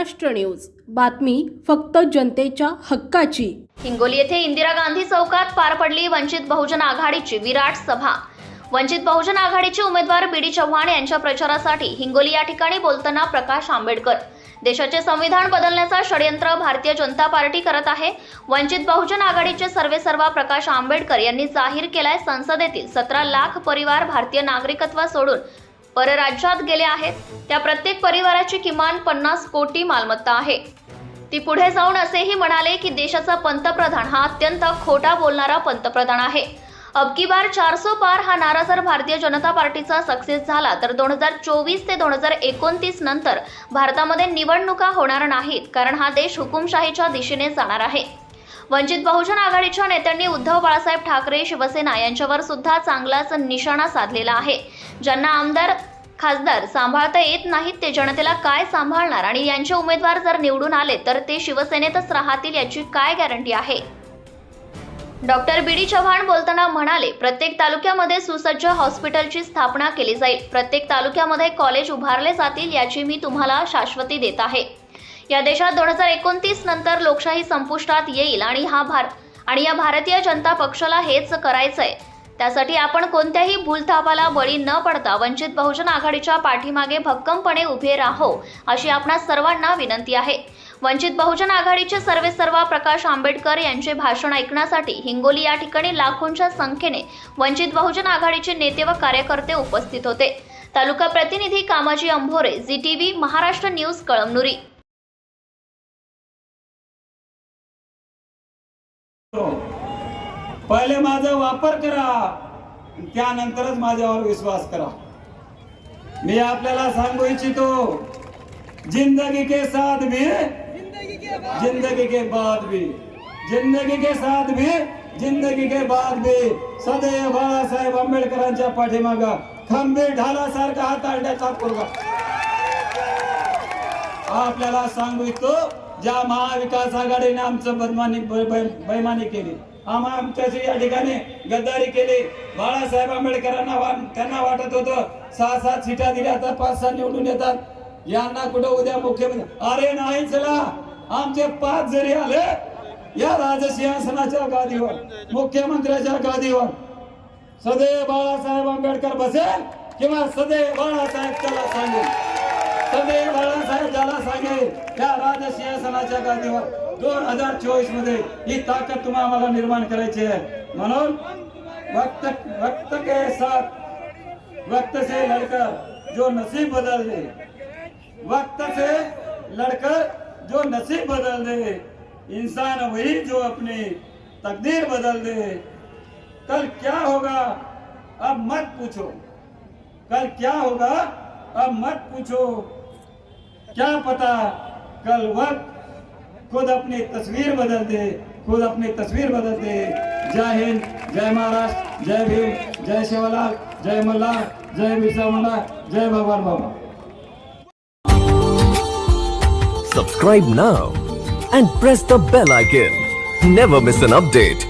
Maharashtra news. बातमी फक्त जनतेच्या हक्काची. हिंगोली येथे इंदिरा गांधी चौकात पार पडली वंचित बहुजन आघाडीची विराट सभा. वंचित बहुजन आघाडीचे उमेदवार बी चव्हाण यांच्या प्रचारासाठी हिंगोली या ठिकाणी बोलताना प्रकाश आंबेडकर. देशाचे संविधान बदलण्याचा षडयंत्र भारतीय जनता पार्टी करत आहे. वंचित बहुजन आघाडीचे सर्वेसर्वा प्रकाश आंबेडकर यांनी जाहीर केलाय संसदेतील सतरा लाख परिवार भारतीय नागरिकत्व सोडून परराज्यात गेले आहेत. त्या प्रत्येक परिवाराची किमान पन्नास कोटी मालमत्ता आहे. ती पुढे जाऊन असेही म्हणाले की देशाचा पंतप्रधान हा अत्यंत खोटा बोलणारा पंतप्रधान आहे. अबकी बार चारसो पार हा नारा जर भारतीय जनता पार्टीचा सक्सेस झाला तर दोन हजार चोवीस ते दोन हजार एकोणतीस नंतर भारतामध्ये निवडणुका होणार नाहीत कारण हा देश हुकुमशाहीच्या दिशेने जाणार आहे. वंचित बहुजन आघाडीच्या नेत्यांनी उद्धव बाळासाहेब ठाकरे शिवसेना यांच्यावर सुद्धा चांगलाच निशाणा साधलेला आहे. ज्यांना आमदार खासदार सांभाळता येत नाहीत ते जनतेला काय सांभाळणार? आणि यांचे उमेदवार जर निवडून आले तर ते शिवसेनेतच राहतील याची काय गॅरंटी आहे? डॉक्टर बी. डी. चव्हाण बोलताना म्हणाले प्रत्येक तालुक्यामध्ये सुसज्ज हॉस्पिटलची स्थापना केली जाईल. प्रत्येक तालुक्यामध्ये कॉलेज उभारले जातील याची मी तुम्हाला शाश्वती देत आहे. या देशात दोन हजार एकोणतीस नंतर लोकशाही संपुष्टात येईल आणि हा भार आणि या भारतीय जनता पक्षाला हेच करायचंय. त्यासाठी आपण कोणत्याही भूलथापाला बळी न पडता वंचित बहुजन आघाडीच्या पाठीमागे भक्कमपणे उभे राहो अशी आपणा सर्वांना विनंती आहे. वंचित बहुजन आघाडीचे सर्वे सर्वा प्रकाश आंबेडकर यांचे भाषण ऐकण्यासाठी हिंगोली या ठिकाणी लाखोंच्या संख्येने वंचित बहुजन आघाडीचे नेते व कार्यकर्ते उपस्थित होते. तालुका प्रतिनिधी Kamaji Ambhore Zee T V Maharashtra news Kalamnuri. हो. पहिले माझा वापर करा. त्यानंतरच माझ्यावर विश्वास करा. मी आपल्याला सांगू इच्छितो जिंदगी के साथ भी जिंदगी के बाद भी। जिंदगी के साथ भी जिंदगी के बाद भी। सदैव बाळासाहेब आंबेडकरांच्या पाठीमाग खंबीर ढालासारखा हात आडण्याचा पोरगा. आपल्याला सांगू इच्छितो ज्या महाविकास आघाडीने आमचं बदमानी बैमानी केली आम्हा आमच्याशी या ठिकाणी गद्दारी केली. बाळासाहेब आंबेडकरांना वा- त्यांना वाटत होतं सहा सात सीटा दिल्या तर पाच सहा निवडून येतात. यांना कुठं उद्या मुख्यमंत्री? अरे नाही चला. आमचे पाच जरी आले या राजसिंहासनाच्या गादीवर मुख्यमंत्र्याच्या गादीवर सदैव बाळासाहेब आंबेडकर बसेल किंवा सदैव बाळासाहेब त्याला सांगेल. समीर बाळासाहेब ज्याला सांगेल त्या राजसिंहासनाच्या गादीवर दोन हजार चोवीसमध्ये ही ताकद तुम्हाला आम्हाला निर्माण करायची आहे. म्हणून वक्त वक्त के साथ वक्त से लड़कर जो नसीब बदल दे. वक्त से लड़कर जो नसीब बदल दे. इंसान वही जो अपनी तकदीर बदल दे. कल क्या होगा अब मत पूछो. कल क्या होगा अब मत पूछो. क्या पता कल वक्त खुद अपनी तस्वीर बदल दे खुद अपनी तस्वीर बदल दे जय हिंद जय महाराष्ट्र जय भीम जय शिवलाल जय मल्ला जय बिरसा मुंडा जय भगवान बाबा Subscribe now and press the bell icon. Never miss an update.